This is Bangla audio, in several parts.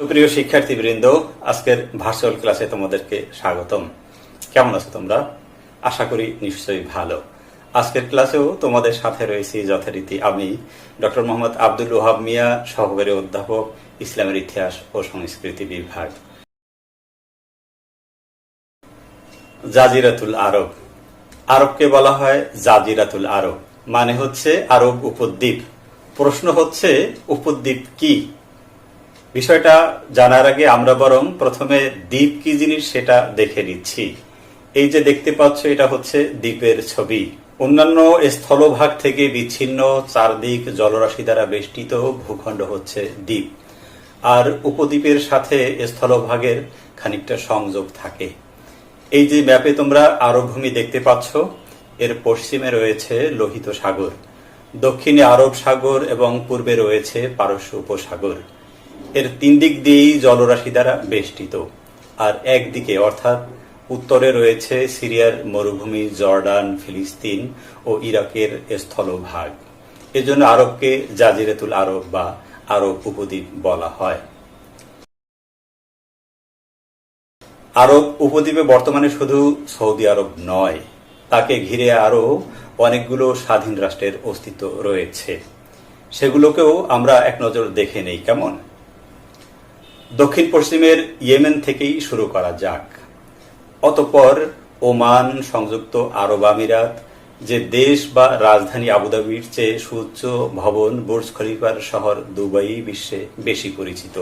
সুপ্রিয় শিক্ষার্থীবৃন্দ, আজকের ভার্চুয়াল ক্লাসে তোমাদেরকে স্বাগতম। কেমন আছো তোমরা? আশা করি নিশ্চয়ই ভালো। আজকের ক্লাসেও তোমাদের সাথে রয়েছি যথারীতি আমি ডক্টর মোহাম্মদ আব্দুল ওহাব মিয়া, সহকারী অধ্যাপক, ইসলামের ইতিহাস ও সংস্কৃতি বিভাগ। জাজিরাতুল আরব। আরবকে বলা হয় জাজিরাতুল আরব। মানে হচ্ছে আরব উপদ্বীপ। প্রশ্ন হচ্ছে, উপদ্বীপ কি? বিষয়টা জানার আগে আমরা বরং প্রথমে দ্বীপ কি জিনিস সেটা দেখে নিচ্ছি। এই যে দেখতে পাচ্ছ, এটা হচ্ছে দ্বীপের ছবি। অন্যান্য স্থলভাগ থেকে বিচ্ছিন্ন চারদিক জলরাশি দ্বারা বেষ্টিত ভূখণ্ড হচ্ছে দ্বীপ। আর উপদ্বীপের সাথে স্থলভাগের খানিকটা সংযোগ থাকে। এই যে ম্যাপে তোমরা আরব ভূমি দেখতে পাচ্ছ, এর পশ্চিমে রয়েছে লোহিত সাগর। দক্ষিণে আরব সাগর এবং পূর্বে রয়েছে পারস্য উপসাগর। এর তিন দিক দিয়েই জলরাশি দ্বারা বেষ্টিত। আর একদিকে অর্থাৎ উত্তরে রয়েছে সিরিয়ার মরুভূমি জর্ডান, ফিলিস্তিন ও ইরাকের স্থলভাগ। এজন্য আরবকে জাজিরাতুল আরব বা আরব উপদ্বীপ বলা হয়। আরব উপদ্বীপে বর্তমানে শুধু সৌদি আরব নয়, তাকে ঘিরে আরও অনেকগুলো স্বাধীন রাষ্ট্রের অস্তিত্ব রয়েছে। সেগুলোকেও আমরা এক নজর দেখে নেই, কেমন? দক্ষিণ পশ্চিমের ইয়েমেন থেকেই শুরু করা যাক। অতঃপর ওমান সংযুক্ত আরব আমিরাত, যে দেশ বা রাজধানী আবুধাবির চেয়ে সুউচ্চ ভবন বুর্জ খলিফার শহর দুবাই বিশ্বে বেশি পরিচিত।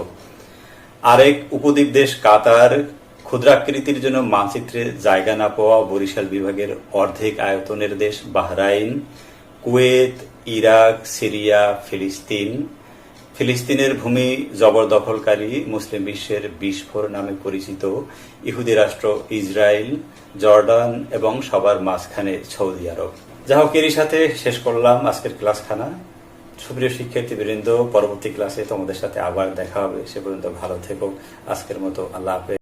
আরেক উপদ্বীপ দেশ কাতার, ক্ষুদ্রাকৃতির জন্য মানচিত্রে জায়গা না পাওয়া বরিশাল বিভাগের অর্ধেক আয়তনের দেশ বাহরাইন, কুয়েত, ইরাক, সিরিয়া, ফিলিস্তিন। ফিলিস্তিনের ভূমি জবরদখলকারী মুসলিম বিশ্বের বিস্ফোর নামে পরিচিত ইহুদি রাষ্ট্র ইসরায়েল, জর্ডান এবং সবার মাঝখানে সৌদি আরব। যা হোক, এরই সাথে শেষ করলাম আজকের ক্লাসখানা। সুপ্রিয় শিক্ষার্থীবৃন্দ, পরবর্তী ক্লাসে তোমাদের সাথে আবার দেখা হবে। সে পর্যন্ত ভালো থেকো। আজকের মতো আল্লাহ হাফেজ।